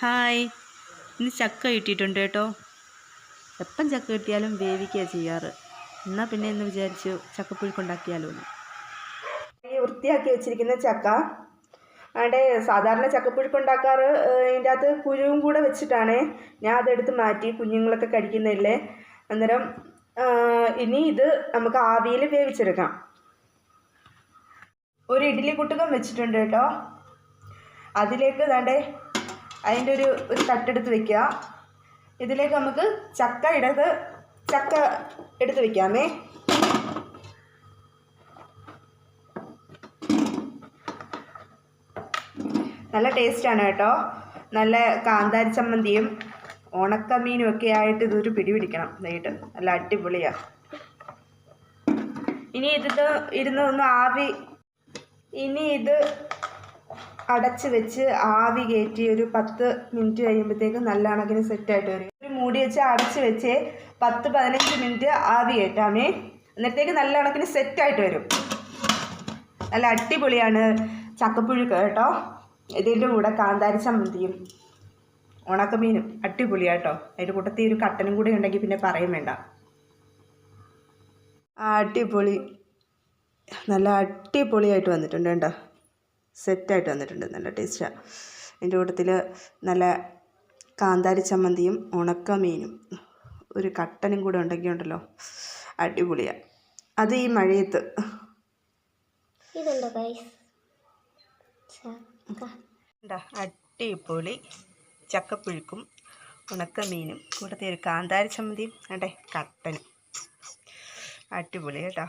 Hi. ഇന്ന് ചക്ക കിട്ടിയിട്ടുണ്ട് കേട്ടോ. എപ്പം ചക്ക കിട്ടിയാലും വേവിക്കുക ചെയ്യാറ്. എന്നാൽ പിന്നെ എന്ന് വിചാരിച്ചു ചക്കപ്പുഴുക്കുണ്ടാക്കിയാലോ ഈ വൃത്തിയാക്കി വെച്ചിരിക്കുന്ന ചക്ക അവിടെ സാധാരണ ചക്കപ്പുഴുക്ക് ഉണ്ടാക്കാറ് ഇതിന്റെ അകത്ത് കുരുവും കൂടെ വെച്ചിട്ടാണ് ഞാൻ അതെടുത്ത് മാറ്റി കുഞ്ഞുങ്ങളൊക്കെ കഴിക്കുന്നില്ലേ അന്നേരം ഇനി ഇത് നമുക്ക് ആവിയിൽ വേവിച്ചെടുക്കാം. ഒരു ഇഡ്ഡലി കുട്ടുകം വെച്ചിട്ടുണ്ട് കേട്ടോ. അതിലേക്ക് ദാണ്ടേ അതിന്റെ ഒരു ഒരു തട്ടെടുത്ത് വെക്കുക. ഇതിലേക്ക് നമുക്ക് ചക്ക ഇടത് ചക്ക എടുത്ത് വെക്കാമേ. നല്ല ടേസ്റ്റാണ് കേട്ടോ. നല്ല കാന്താരി ചമ്മന്തിയും ഉണക്കമീനും ഒക്കെ ആയിട്ട് ഇതൊരു പിടി പിടിക്കണം. നേരിട്ട് നല്ല അടിപൊളിയാണ് ഇനി ഇത് ഇരുന്ന് ഒന്ന് ആവി ഇനി ഇത് അടച്ച് വെച്ച് ആവി കയറ്റി ഒരു പത്ത് മിനിറ്റ് കഴിയുമ്പോഴത്തേക്കും നല്ല കണക്കിന് സെറ്റായിട്ട് വരും. ഒരു മൂടി വെച്ച് അടച്ച് വെച്ച് പത്ത് പതിനഞ്ച് മിനിറ്റ് ആവി കയറ്റാമേ അന്നേരത്തേക്ക് നല്ല സെറ്റായിട്ട് വരും. നല്ല അടിപൊളിയാണ് ചക്കപ്പുഴുക്ക് കേട്ടോ. ഇതിന്റെ കൂടെ കാന്താരി ചമ്മന്തിയും ഉണക്കമീനും അടിപൊളിയാട്ടോ. അതിന്റെ കൂട്ടത്തിൽ ഒരു കട്ടനും കൂടി ഉണ്ടെങ്കിൽ പിന്നെ പറയും വേണ്ട. അടിപൊളി. നല്ല അടിപൊളിയായിട്ട് വന്നിട്ടുണ്ട് കേട്ടോ. സെറ്റായിട്ട് വന്നിട്ടുണ്ട്. നല്ല ടേസ്റ്റാണ് എന്റെ കൂട്ടത്തിൽ നല്ല കാന്താരി ചമ്മന്തിയും ഉണക്കമീനും ഒരു കട്ടനും കൂടെ ഉണ്ടെങ്കിൽ ഉണ്ടല്ലോ അടിപൊളിയാണ് അത് ഈ മഴയത്ത്. അടിപൊളി ചക്കപ്പുഴുക്കും ഉണക്കമീനും കൂട്ടത്തിൽ ഒരു കാന്താരി ചമ്മന്തിയും അതെ കട്ടനും. അടിപൊളി കേട്ടോ.